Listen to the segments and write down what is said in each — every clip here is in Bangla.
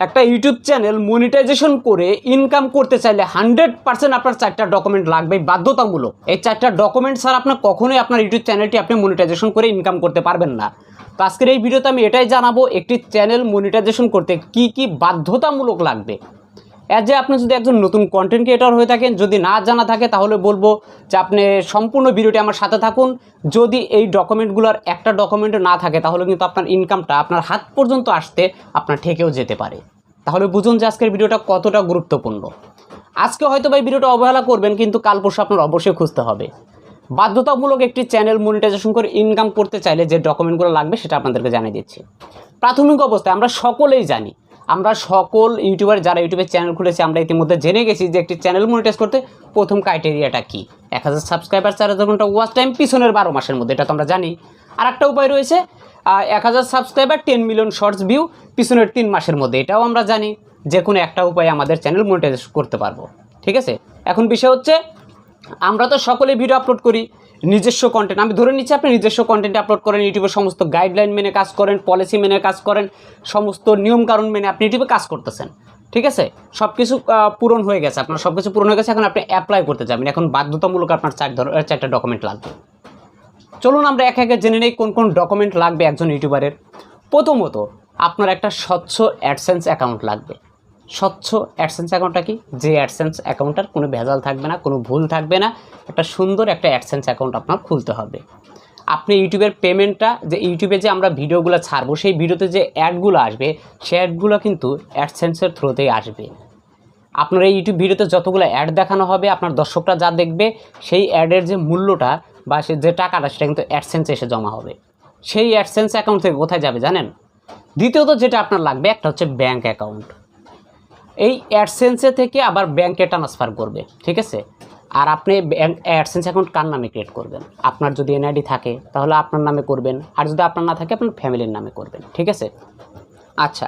একটা ইউটিউব চ্যানেল মনিটাইজেশন করে ইনকাম করতে চাইলে হান্ড্রেড পার্সেন্ট আপনার চারটা ডকুমেন্ট লাগবে বাধ্যতামূলক। এই চারটা ডকুমেন্ট ছাড়া আপনার কখনোই আপনার ইউটিউব চ্যানেলটি আপনি মনিটাইজেশন করে ইনকাম করতে পারবেন না। তো আজকের এই ভিডিওতে আমি এটাই জানাব, একটি চ্যানেল মনিটাইজেশন করতে কি কি বাধ্যতামূলক লাগবে। অ্যাজ যে আপনি যদি একজন নতুন কন্টেন্ট ক্রিয়েটর হয়ে থাকেন, যদি না জানা থাকে, তাহলে বলব যে আপনি সম্পূর্ণ ভিডিওটি আমার সাথে থাকুন। যদি এই ডকুমেন্টগুলোর একটা ডকুমেন্ট না থাকে, তাহলে কিন্তু আপনার ইনকামটা আপনার হাত পর্যন্ত আসতে আপনার ঠেকেও যেতে পারে। তাহলে বুঝুন যে আজকের ভিডিওটা কতটা গুরুত্বপূর্ণ। আজকে হয়তো বা এই ভিডিওটা অবহেলা করবেন, কিন্তু কাল পরশু আপনার অবশ্যই খুঁজতে হবে। বাধ্যতামূলক একটি চ্যানেল মনিটাইজেশন করে ইনকাম করতে চাইলে যে ডকুমেন্টগুলো লাগবে, সেটা আপনাদেরকে জানিয়ে দিচ্ছি। প্রাথমিক অবস্থায় আমরা সকলেই জানি আমরা সকল ইউটিউবার যারা ইউটিউবে চ্যানেল খুলেছে, আমরা ইতিমধ্যে জেনে গেছি যে একটি চ্যানেল মনিটাইজ করতে প্রথম ক্রাইটেরিয়াটা কি। এক হাজার সাবস্ক্রাইবার চার হাজার ঘণ্টা ওয়াচ টাইম পিছনের বারো মাসের মধ্যে, এটা তো আমরা জানি। আর একটা উপায় রয়েছে এক হাজার subscriber ten million shorts view পিছনের তিন মাসের মধ্যে, এটাও আমরা জানি। যে কোনো একটা উপায়ে আমাদের চ্যানেল মনিটাইজ করতে পারব। ঠিক আছে? এখন বিষয় হচ্ছে আমরা তো সকলে ভিডিও আপলোড করি, নিজস্ব কন্টেন্ট আমি ধরে নিচ্ছি আপনি নিজস্ব কন্টেন্ট আপলোড করেন ইউটিউবের সমস্ত গাইডলাইন মেনে কাজ করেন পলিসি মেনে কাজ করেন, সমস্ত নিয়মকানুন মেনে আপনি ইউটিউবে কাজ করতেছেন, ঠিক আছে? সব কিছু পূরণ হয়ে গেছে, আপনার সব কিছু পূরণ হয়ে গেছে, এখন আপনি অ্যাপ্লাই করতে যাবেন। এখন বাধ্যতামূলক আপনার চার ধর চারটা ডকুমেন্ট লাগবে। চলুন আমরা এক একে জেনে নেই কোন কোন ডকুমেন্ট লাগবে একজন ইউটিউবারের। প্রথমত, আপনার একটা স্বচ্ছ অ্যাডসেন্স অ্যাকাউন্ট লাগবে। স্বচ্ছ অ্যাডসেন্স অ্যাকাউন্টটা কি? যে অ্যাডসেন্স অ্যাকাউন্টটার কোনো ভেজাল থাকবে না, কোনো ভুল থাকবে না, একটা সুন্দর একটা অ্যাডসেন্স অ্যাকাউন্ট আপনার খুলতে হবে। আপনি ইউটিউবের পেমেন্টটা যে ইউটিউবে যে আমরা ভিডিওগুলো ছাড়বো, সেই ভিডিওতে যে অ্যাডগুলো আসবে সেই অ্যাডগুলো কিন্তু অ্যাডসেন্সের থ্রুতেই আসবে। আপনার এই ইউটিউব ভিডিওতে যতগুলো অ্যাড দেখানো হবে, আপনার দর্শকরা যা দেখবে, সেই অ্যাডের যে মূল্যটা বা সে যে টাকাটা, সেটা কিন্তু অ্যাডসেন্সে এসে জমা হবে। সেই অ্যাডসেন্স অ্যাকাউন্ট থেকে কোথায় যাবে জানেন? দ্বিতীয়ত যেটা আপনার লাগবে, একটা হচ্ছে ব্যাঙ্ক অ্যাকাউন্ট এই অ্যাডসেন্সে থেকে আবার ব্যাংকে ট্রান্সফার করবে, ঠিক আছে? আর আপনি অ্যাডসেন্স অ্যাকাউন্ট কার নামে ক্রিয়েট করবেন? আপনার যদি এনআইডি থাকে, তাহলে আপনার নামে করবেন, আর যদি আপনার না থাকে, আপনার ফ্যামিলির নামে করবেন, ঠিক আছে? আচ্ছা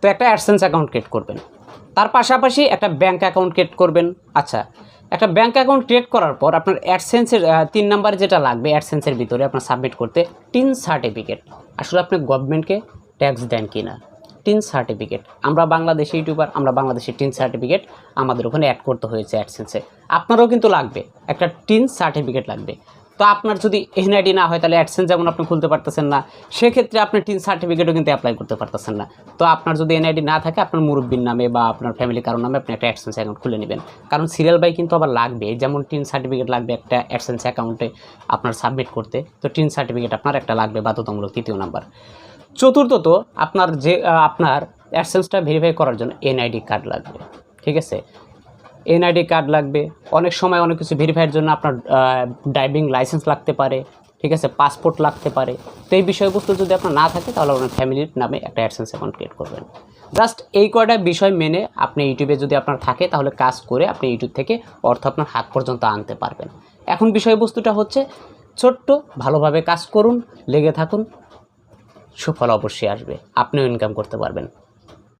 তো একটা অ্যাডসেন্স অ্যাকাউন্ট ক্রিয়েট করবেন। তার পাশাপাশি একটা ব্যাঙ্ক অ্যাকাউন্ট ক্রিয়েট করবেন। আচ্ছা একটা ব্যাঙ্ক অ্যাকাউন্ট ক্রিয়েট করার পর আপনার অ্যাডসেন্সের তিন নাম্বার যেটা লাগবে অ্যাডসেন্সের ভিতরে আপনার সাবমিট করতে টিন সার্টিফিকেট আসলে আপনি গভর্নমেন্টকে ট্যাক্স দেন কি না টিন সার্টিফিকেট। আমরা বাংলাদেশি ইউটিউবার, আমরা বাংলাদেশের টিন সার্টিফিকেট আমাদের ওখানে অ্যাড করতে হয়েছে অ্যাডসেন্সে আপনারও কিন্তু লাগবে, একটা টিন সার্টিফিকেট লাগবে। তো আপনার যদি এনআইডি না হয়, তাহলে অ্যাডসেন্স যেমন আপনি খুলতে পারতেছেন না, সেক্ষেত্রে আপনি টিন সার্টিফিকেটও কিন্তু অ্যাপ্লাই করতে পারতেছেন না। তো আপনার যদি এনআইডি না থাকে, আপনার মুরব্বীর নামে বা আপনার ফ্যামিলি কারোর নামে আপনি একটা অ্যাডসেন্স অ্যাকাউন্ট খুলে নেবেন। কারণ সিরিয়াল বাই কিন্তু আবার লাগবে, যেমন টিন সার্টিফিকেট লাগবে একটা অ্যাডসেন্স অ্যাকাউন্টে আপনার সাবমিট করতে, তো টিন সার্টিফিকেট আপনার একটা লাগবে বাধ্যতামূলক তৃতীয় নাম্বার। চতুর্থত আপনার যে আপনার অ্যাডসেন্সটা ভেরিফাই করার জন্য এনআইডি কার্ড লাগবে, ঠিক আছে? এনআইডি কার্ড লাগবে। অনেক সময় অনেক কিছু ভেরিফাইয়ের জন্য আপনার ড্রাইভিং লাইসেন্স লাগতে পারে, ঠিক আছে? পাসপোর্ট লাগতে পারে। তো এই বিষয়বস্তু যদি আপনার না থাকে, তাহলে আপনার ফ্যামিলির নামে একটা অ্যাডসেন্স অ্যাকাউন্ট ক্রিয়েট করবেন। জাস্ট এই কয়টা বিষয় মেনে আপনি ইউটিউবে যদি আপনার থাকে, তাহলে কাজ করে আপনি ইউটিউব থেকে অর্থ আপনার হাত পর্যন্ত আনতে পারবেন। এখন বিষয়বস্তুটা হচ্ছে ছোট্ট, ভালোভাবে কাজ করুন, লেগে থাকুন সুফল অবশ্যই আসবে। আপনিও ইনকাম করতে পারবেন।